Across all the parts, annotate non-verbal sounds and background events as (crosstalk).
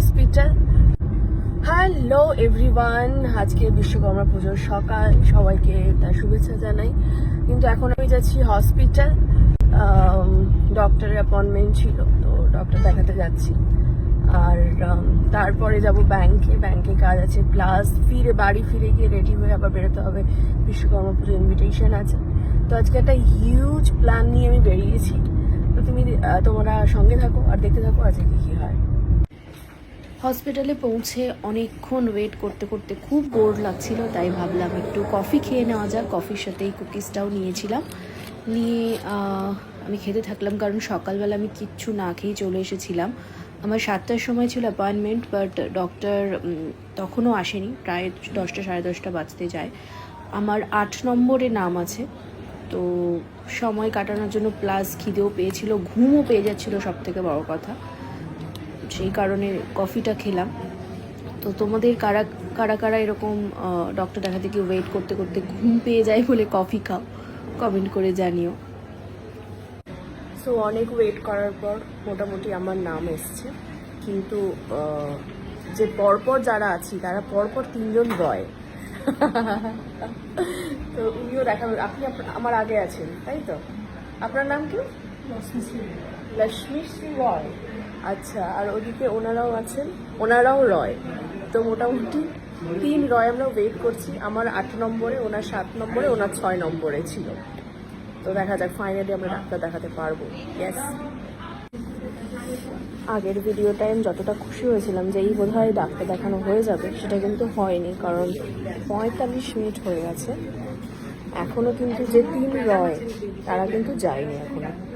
Hospital. Hello everyone আজকে বিশ্বকর্মা পুজোর সকাল। সবাইকে তার শুভেচ্ছা জানাই। কিন্তু এখন আমি যাচ্ছি হসপিটাল। ডক্টরের অ্যাপয়েন্টমেন্ট ছিল, তো ডক্টর দেখাতে যাচ্ছি। আর তারপরে যাব ব্যাংকে ব্যাংকে কাজ আছে। প্লাস ফিরে, বাড়ি ফিরে গিয়ে রেডি হয়ে আবার বেরোতে হবে। বিশ্বকর্মা পুজো ইনভিটেশন আছে। তো আজকে একটা হিউজ প্ল্যান নিয়ে আমি বেরিয়েছি। তো তুমি তোমরা সঙ্গে থাকো আর দেখতে থাকো আজকে কী হয়। হসপিটালে পৌঁছে অনেকক্ষণ ওয়েট করতে করতে খুব বোর লাগছিল, তাই ভাবলাম একটু কফি খেয়ে নেওয়া যাক। কফির সাথে এই কুকিজটাও নিয়েছিলাম। নিয়ে আমি খেতে থাকলাম কারণ সকালবেলা আমি কিচ্ছু না খেয়েই চলে এসেছিলাম। আমার সাতটার সময় ছিল অ্যাপয়েন্টমেন্ট বাট ডক্টর তখনও আসেনি। প্রায় দশটা, সাড়ে দশটা বাজতে যায়। আমার আট নম্বরে নাম আছে। তো সময় কাটানোর জন্য প্লাস খিদেও পেয়েছিল, ঘুমও পেয়ে যাচ্ছিল সব থেকে বড় কথা। সেই কারণে কফিটা খেলাম। তো তোমাদের কারা কারা কারা এরকম ডক্টর দেখাতে গিয়ে ওয়েট করতে করতে ঘুম পেয়ে যায় বলে কফি খাও কমেন্ট করে জানিও। সো অনেক ওয়েট করার পর মোটামুটি আমার নাম এসছে। কিন্তু যে পরপর যারা আছি তারা পরপর তিনজন রয় (laughs) তো উনিও দেখা আপনি আমার আগে আছেন তাই তো? আপনার নাম কি? লক্ষ্মী শ্রী রয় আচ্ছা আর ওদিকে ওনারাও আছেন? ওনারাও রয়। তো মোটামুটি তিন রয় আমরা ওয়েট করছি। আমার আট নম্বরে, ওনার সাত নম্বরে, ওনার ছয় নম্বরে ছিল। তো দেখা যাক ফাইনালি আমরা ডাক্তার দেখাতে পারব। ইয়েস আগের ভিডিওটায় আমি যতটা খুশি হয়েছিলাম যে এই বোধহয় ডাক্তার দেখানো হয়ে যাবে, সেটা কিন্তু হয়নি, কারণ পঁয়তাল্লিশ মিনিট হয়ে গেছে। এখনও কিন্তু যে তিন রয়, তারা কিন্তু যায়নি এখনও।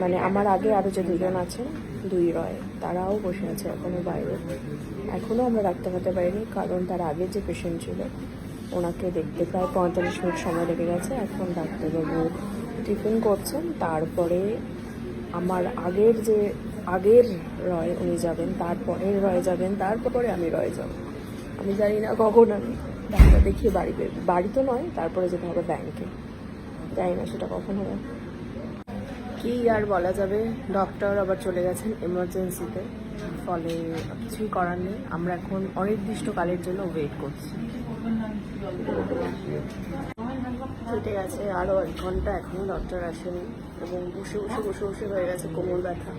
মানে আমার আগে আরও যে দুজন আছেন, দুই রয়, তারাও বসে আছে এখনও বাইরে। এখনও আমরা ডাক্তার হতে পারিনি, কারণ তার আগে যে পেশেন্ট ছিল, ওনাকে দেখতে প্রায় পঁয়তাল্লিশ মিনিট সময় লেগে গেছে। এখন ডাক্তারবাবু টিফিন করছেন। তারপরে আমার আগের যে, আগের রয় উনি যাবেন তারপরের রয় যাবেন তারপরে আমি রয় যাব। আমি জানি না কখন আমি ডাক্তার দেখিয়ে বাড়ি বাড়ি তো নয়, তারপরে যেতে হবে ব্যাংকে জানি না সেটা কখন হবে। কি আর বলা যাবে? ডক্টর আবার চলে গেছেন এমার্জেন্সিতে ফলে কিছুই করার নেই। আমরা এখন অনির্দিষ্টকালের জন্য ওয়েট করছি। কেটে গেছে আরও এক ঘণ্টা এখনও ডক্টর আসেনি এবং বসে বসে বসে বসে হয়ে গেছে কোমর ব্যথা।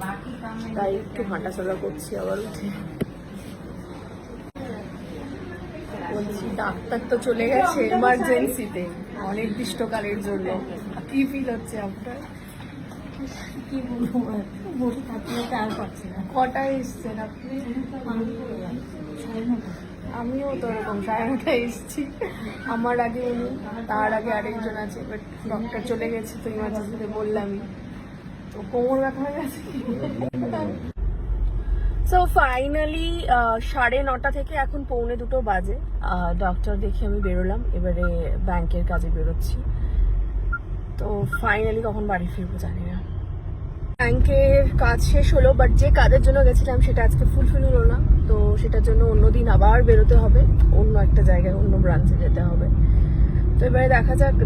তাই একটু হাঁটাচলা করছি আবার উঠে। বলছি, ডাক্তার তো চলে গেছে এমার্জেন্সিতে অনির্দিষ্টকালের জন্য। কি ফিল হচ্ছে আপনার? কটায় এসছেন আমিও তো ওরকম সাড়ে নটায় এসেছি। আমার আগে উনি, তার আগে আরেকজন আছে বাট ডক্টর চলে গেছে তো ইমার্জেন্সিতে বললামই। তো কোমর ব্যথা হয়ে গেছে সো ফাইনালি সাড়ে নটা থেকে এখন পৌনে দুটো বাজে। ডক্টর দেখে আমি বেরোলাম, এবারে ব্যাংকের কাজে বেরোচ্ছি। তো ফাইনালি কখন বাড়ি ফিরবো জানি না। ব্যাংকের কাজ শেষ হলো বাট যে কাজের জন্য গেছিলাম সেটা আজকে ফুলফিল হলো না। তো সেটার জন্য অন্যদিন আবার বেরোতে হবে, অন্য একটা জায়গায়, অন্য ব্রাঞ্চে যেতে হবে। তো এবারে দেখা যাক যে